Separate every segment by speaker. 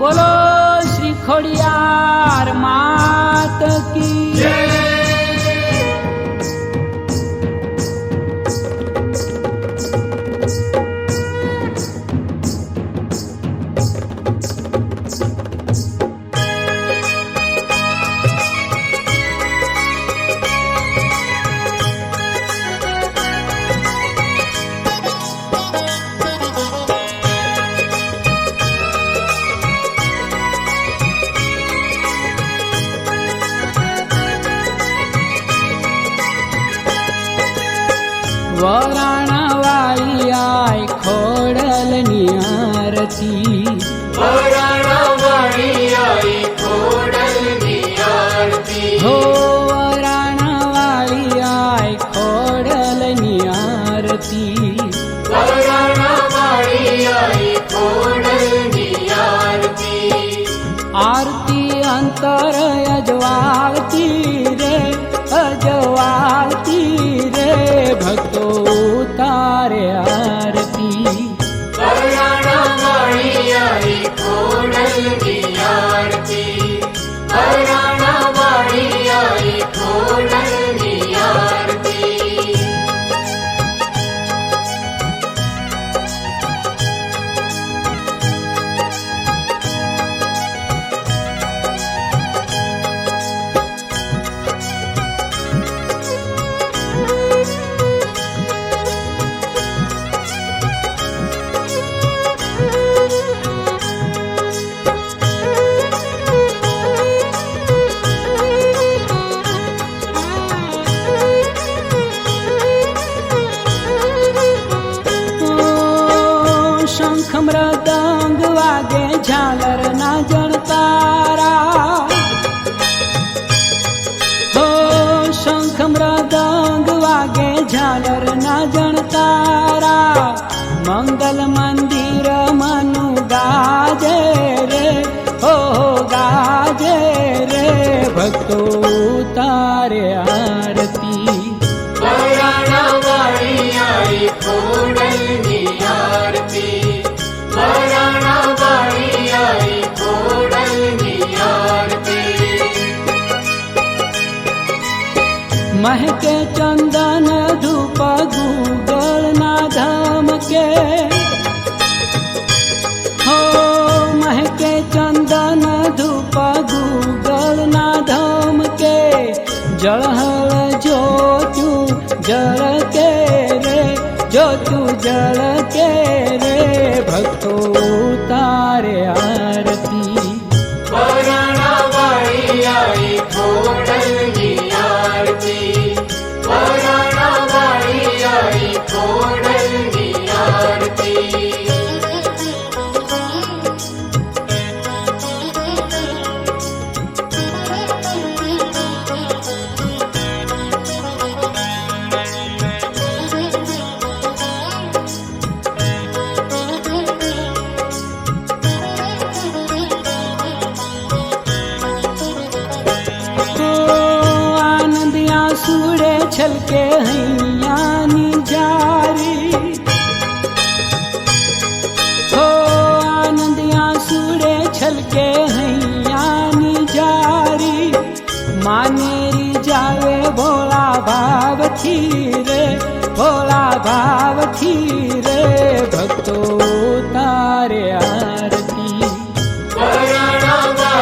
Speaker 1: બોલો શ્રી ખોડિયાર માત કી. વરાણા વાળી આય ખોડલ ની આરતી. હો વરાણા વાળી આય ખોડલ ની આરતી આરતી Thank you. மங்களமா જળહળ જોતું જળ કે રે જોતું જળ કે રે ભક્તો તારે આરતી છલકે હૈયાની જારી. હો આનંદ સુડે છલકે હૈયાની જારી. માનેરી જાવે ભોળા ભાવથી રે ભોળા ભાવથી રે ભક્તો તારે આરતી. ફોરમતા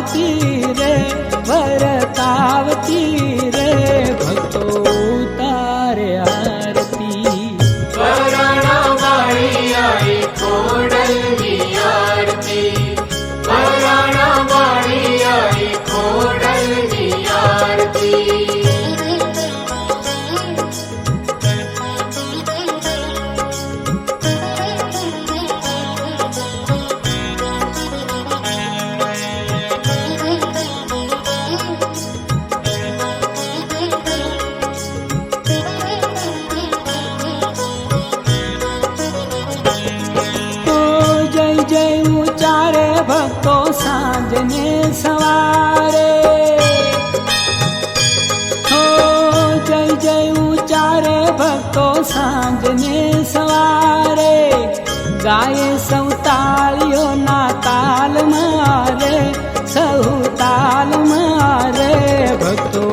Speaker 1: વરતાવતી રે વરતાવતી રે ભક્તો ગાય સૌ તાળીઓના તાલ મારે સૌ તાલ મારે ભક્તો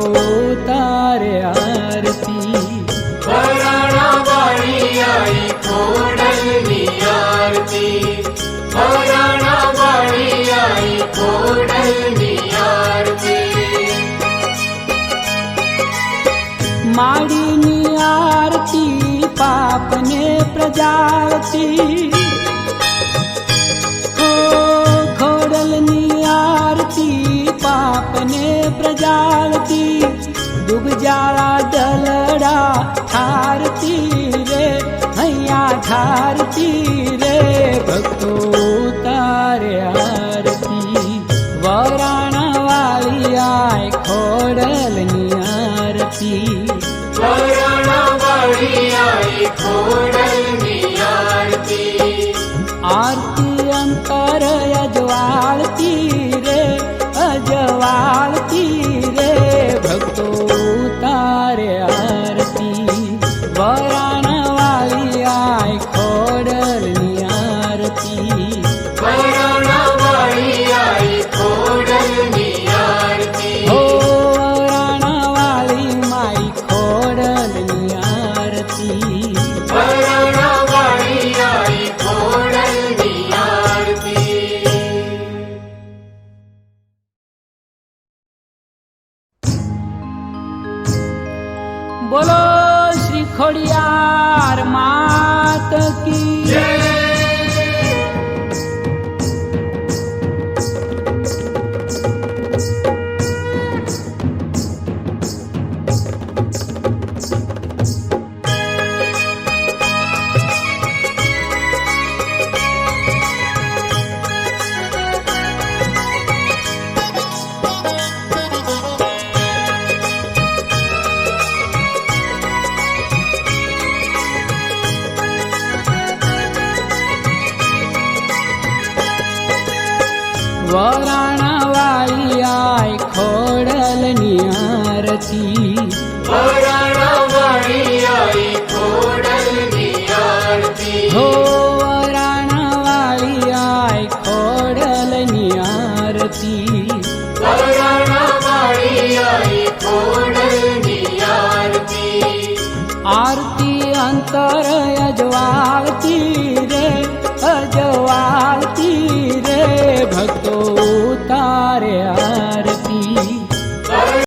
Speaker 2: いい。
Speaker 1: બોલો શ્રી ખોડિયાર માત કી. વરાણા વાળી આય આરતી.
Speaker 2: આઈ ખોડલની આરતી.
Speaker 1: હો વરાણા વાળી આય આરતી અંતર અજવાળતી રે. જવાતી રે ભક્તો તારે હાર